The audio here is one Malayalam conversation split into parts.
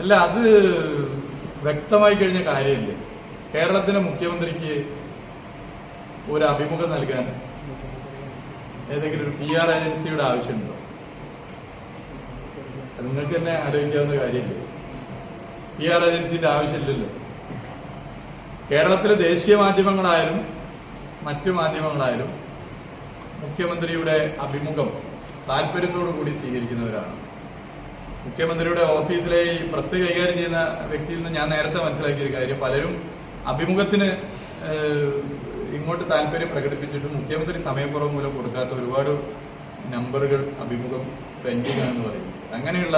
അല്ല അത് വ്യക്തമായി കഴിഞ്ഞ കാര്യമില്ലേ? കേരളത്തിലെ മുഖ്യമന്ത്രിക്ക് ഒരു അഭിമുഖം നൽകാൻ ഏതെങ്കിലും ഒരു പി ആർ ഏജൻസിയുടെ ആവശ്യമുണ്ടോ? നിങ്ങൾക്ക് തന്നെ ആലോചിക്കാവുന്ന കാര്യമില്ലേ? പി ആർ ഏജൻസിന്റെ ആവശ്യമില്ലല്ലോ. കേരളത്തിലെ ദേശീയ മാധ്യമങ്ങളായാലും മറ്റു മാധ്യമങ്ങളായാലും മുഖ്യമന്ത്രിയുടെ അഭിമുഖം താല്പര്യത്തോടു കൂടി സ്വീകരിക്കുന്നവരാണ്. മുഖ്യമന്ത്രിയുടെ ഓഫീസിലെ ഈ പ്രസ് കൈകാര്യം ചെയ്യുന്ന വ്യക്തിയിൽ നിന്ന് ഞാൻ നേരത്തെ മനസ്സിലാക്കിയ ഒരു കാര്യം. പലരും അഭിമുഖത്തിന് ഇങ്ങോട്ട് താല്പര്യം പ്രകടിപ്പിച്ചിട്ട് മുഖ്യമന്ത്രി സമയക്കുറവ് മൂലം കൊടുക്കാത്ത ഒരുപാട് നമ്പറുകൾ അഭിമുഖം പെൻഡിംഗ് ആണെന്ന് പറയും. അങ്ങനെയുള്ള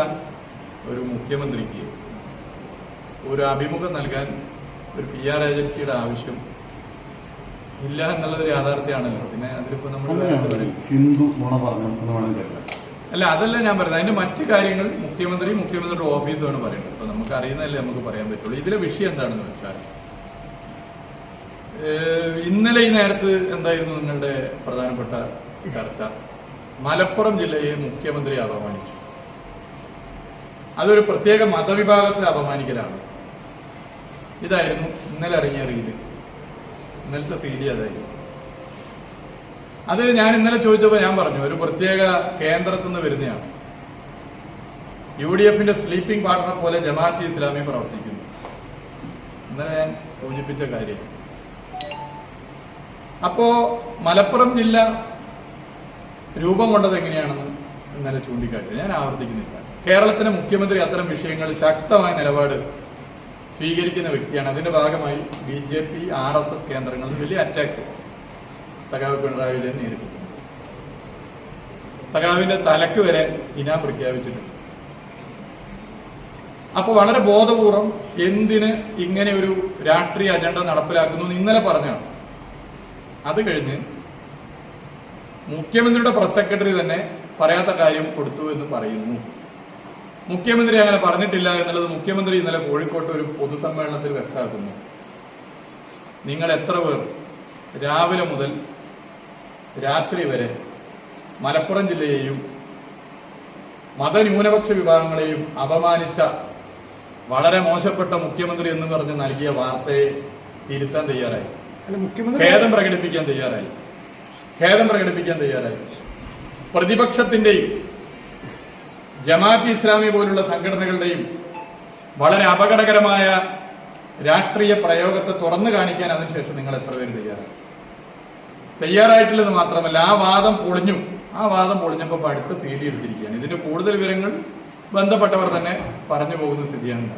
ഒരു മുഖ്യമന്ത്രിക്ക് ഒരു അഭിമുഖം നൽകാൻ ഒരു പി ആർ ഏജൻസിയുടെ ആവശ്യം ഇല്ല എന്നുള്ളത് ഒരു യാഥാർത്ഥ്യമാണല്ലോ. പിന്നെ അതിലിപ്പോ നമ്മൾ ഹിന്ദു നുണ പറഞ്ഞു എന്ന് വേണമെങ്കിൽ അല്ല അതല്ല ഞാൻ പറയുന്നത്. അതിന്റെ മറ്റു കാര്യങ്ങൾ മുഖ്യമന്ത്രി മുഖ്യമന്ത്രിയുടെ ഓഫീസുമാണ് പറയുന്നത്. അപ്പൊ നമുക്ക് അറിയുന്നതല്ലേ നമുക്ക് പറയാൻ പറ്റുള്ളൂ. ഇതിലെ വിഷയം എന്താണെന്ന് വെച്ചാൽ ഇന്നലെ ഈ നേരത്ത് എന്തായിരുന്നു നിങ്ങളുടെ പ്രധാനപ്പെട്ട ചർച്ച? മലപ്പുറം ജില്ലയെ മുഖ്യമന്ത്രി അപമാനിച്ചു. അതൊരു പ്രത്യേക മതവിഭാഗത്തെ അപമാനിക്കലാണ്. ഇതായിരുന്നു ഇന്നലെ ഇറങ്ങിയ റീൽ. ഇന്നലത്തെ സി ഡി അതായിരുന്നു. അത് ഞാൻ ഇന്നലെ ചോദിച്ചപ്പോൾ ഞാൻ പറഞ്ഞു ഒരു പ്രത്യേക കേന്ദ്രത്തിൽ നിന്ന് വരുന്നതാണ് യു ഡി എഫിന്റെ സ്ലീപ്പിംഗ് പാർട്ണർ പോലെ ജമാഅത്ത് ഇസ്ലാമി പ്രവർത്തിക്കുന്നു. ഇന്നലെ ഞാൻ സൂചിപ്പിച്ച കാര്യം. അപ്പോ മലപ്പുറം ജില്ല രൂപം കൊണ്ടത് എങ്ങനെയാണെന്ന് ഇന്നലെ ചൂണ്ടിക്കാട്ടി. ഞാൻ ആവർത്തിക്കുന്നില്ല. കേരളത്തിലെ മുഖ്യമന്ത്രി അത്തരം വിഷയങ്ങൾ ശക്തമായ നിലപാട് സ്വീകരിക്കുന്ന വ്യക്തിയാണ്. അതിന്റെ ഭാഗമായി B J P R S S കേന്ദ്രങ്ങളിൽ വലിയ അറ്റാക്ക് സഖാവ് പിണറായി വിജയൻ നേരിട്ടു. സഖാവിന്റെ തലക്ക് വരെ ഇനാം പ്രഖ്യാപിച്ചിട്ടുണ്ട്. അപ്പോൾ വളരെ ബോധപൂർവം എന്തിന് ഇങ്ങനെ ഒരു രാഷ്ട്രീയ അജണ്ട നടപ്പിലാക്കുന്നു എന്ന് ഇന്നലെ പറഞ്ഞാണ്. അത് കഴിഞ്ഞ് മുഖ്യമന്ത്രിയുടെ പ്രസ് സെക്രട്ടറി തന്നെ പറയാത്ത കാര്യം കൊടുത്തു എന്ന് പറയുന്നു. മുഖ്യമന്ത്രി അങ്ങനെ പറഞ്ഞിട്ടില്ല എന്നുള്ളത് മുഖ്യമന്ത്രി ഇന്നലെ കോഴിക്കോട്ട് ഒരു പൊതുസമ്മേളനത്തിൽ വ്യക്തമാക്കുന്നു. നിങ്ങൾ എത്ര പേർ? രാവിലെ മുതൽ രാത്രി വരെ മലപ്പുറം ജില്ലയെയും മതന്യൂനപക്ഷ വിഭാഗങ്ങളെയും അപമാനിച്ച വളരെ മോശപ്പെട്ട മുഖ്യമന്ത്രി എന്ന് പറഞ്ഞ് നൽകിയ വാർത്തയെ തിരുത്താൻ തയ്യാറായി. ഖേദം പ്രകടിപ്പിക്കാൻ തയ്യാറായി. ഖേദം പ്രകടിപ്പിക്കാൻ തയ്യാറായി. പ്രതിപക്ഷത്തിന്റെയും ജമാഅത്ത് ഇസ്ലാമി പോലുള്ള സംഘടനകളുടെയും വളരെ അപകടകരമായ രാഷ്ട്രീയ പ്രയോഗത്തെ തുറന്നു കാണിക്കാൻ അതിനുശേഷം നിങ്ങൾ എത്ര പേര് തയ്യാറായി? തയ്യാറായിട്ടില്ലെന്ന് മാത്രമല്ല ആ വാദം പൊളിഞ്ഞു ആ വാദം പൊളിഞ്ഞപ്പോൾ അടുത്ത് സീൽ ചെയ്തിരിക്കുകയാണ് ഇതിന്റെ കൂടുതൽ വിവരങ്ങൾ ബന്ധപ്പെട്ടവർ തന്നെ പറഞ്ഞു പോകുന്ന സ്ഥിതിയാണ്.